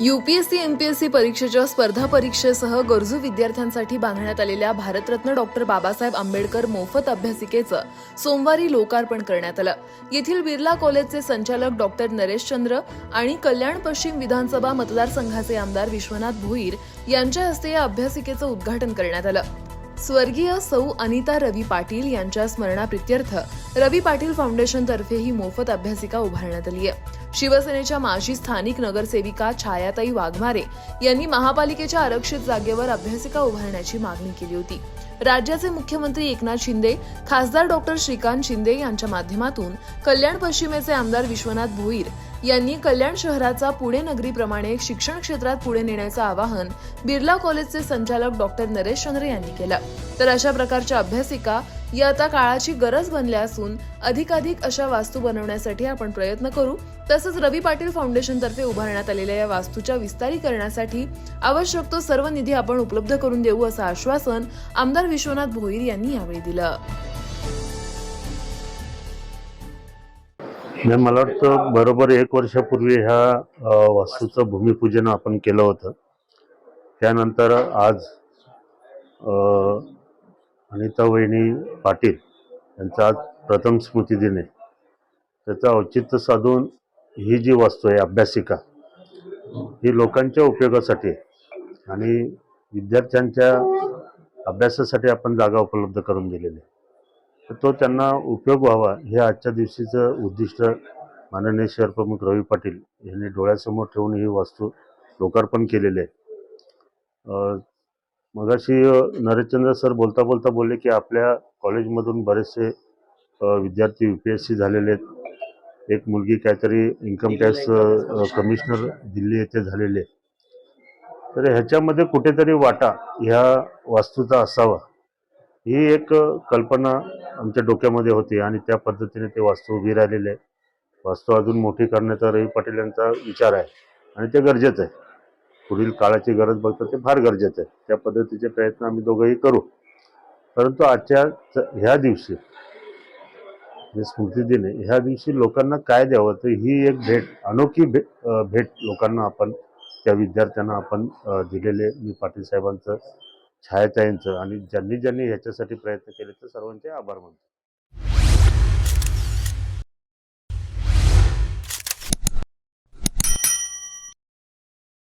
UPSC MPSC परीक्षेच्या स्पर्धा परीक्षेसह गरजू विद्यार्थ्यांसाठी बांधण्यात आलेल्या भारतरत्न डॉक्टर बाबासाहेब आंबेडकर मोफत अभ्यासिकेचं सोमवारी लोकार्पण करण्यात आलं. येथील बिर्ला कॉलेजचे संचालक डॉक्टर नरेश चंद्र आणि कल्याण पश्चिम विधानसभा मतदारसंघाचे आमदार विश्वनाथ भोईर यांच्या हस्ते या अभ्यासिकेचं उद्घाटन करण्यात आलं. स्वर्गीय सौ अनिता रवी पाटील यांच्या स्मरणाप्रित्यर्थ रवी पाटील फाउंडेशनतर्फे ही मोफत अभ्यासिका उभारण्यात आली आहे. शिवसेनेच्या माजी स्थानिक नगरसेविका छायाताई वाघमारे यांनी महापालिकेच्या आरक्षित जागेवर अभ्यासिका उभारण्याची मागणी केली होती. राज्याचे मुख्यमंत्री एकनाथ शिंदे खासदार डॉक्टर श्रीकांत शिंदे यांच्या माध्यमातून कल्याण पश्चिमेचे आमदार विश्वनाथ भोईर यांनी कल्याण शहराचा पुणे नगरीप्रमाणे शिक्षण क्षेत्रात पुढे नेण्याचं आवाहन बिर्ला कॉलेजचे संचालक डॉक्टर नरेश चंद्र यांनी केलं. तर अशा प्रकारच्या अभ्यासिका या आता काळाची गरज बनल्या असून अधिकाधिक अशा वास्तू बनवण्यासाठी आपण प्रयत्न करू. तसंच रवी पाटील फाउंडेशनतर्फे उभारण्यात आलेल्या या वास्तूच्या विस्तारीकरणासाठी आवश्यक तो सर्व निधी आपण उपलब्ध करून देऊ असं आश्वासन आमदार विश्वनाथ भोईर यांनी यावेळी दिलं. नाही मला वाटतं बरोबर एक वर्षापूर्वी ह्या वास्तूचं भूमिपूजन आपण केलं होतं. त्यानंतर आज अनिता वहिनी पाटील यांचा आज प्रथम स्मृती दिन आहे. त्याचं औचित्य साधून ही जी वास्तू आहे अभ्यासिका ही लोकांच्या उपयोगासाठी आणि विद्यार्थ्यांच्या अभ्यासासाठी आपण जागा उपलब्ध करून दिलेली आहे. तो त्यांना उपयोग व्हावा हे आजच्या दिवशीचं उद्दिष्ट माननीय शहर प्रमुख रवी पाटील यांनी डोळ्यासमोर ठेवून ही वास्तू लोकार्पण केलेली आहे. मगाशी नरेशचंद्र सर बोलता बोलता बोलले की आपल्या कॉलेजमधून बरेचसे विद्यार्थी यू पी एस सी झालेले आहेत. एक मुलगी काहीतरी इन्कम टॅक्स कमिशनर दिल्ली येथे झालेली तर ह्याच्यामध्ये कुठेतरी वाटा ह्या वास्तूचा असावा. ही एक कल्पना आमच्या डोक्यामध्ये होती आणि त्या पद्धतीने ते वास्तू उभी राहिलेले आहे. वास्तू अजून मोठी करण्याचा रवी पाटील यांचा विचार आहे आणि ते गरजेचं आहे. पुढील काळाची गरज बघता ते फार गरजेचं आहे. त्या पद्धतीचे प्रयत्न आम्ही दोघंही करू. परंतु आजच्या ह्या दिवशी जे स्मृती दिन आहे ह्या दिवशी लोकांना काय द्यावं तर ही एक भेट अनोखी भे भेट लोकांना आपण त्या विद्यार्थ्यांना आपण दिलेले मी पाटील साहेबांचं छायाताईंचं आणि ज्यांनी ज्यांनी ह्याच्यासाठी प्रयत्न केले तर सर्वांचे आभार मानतो.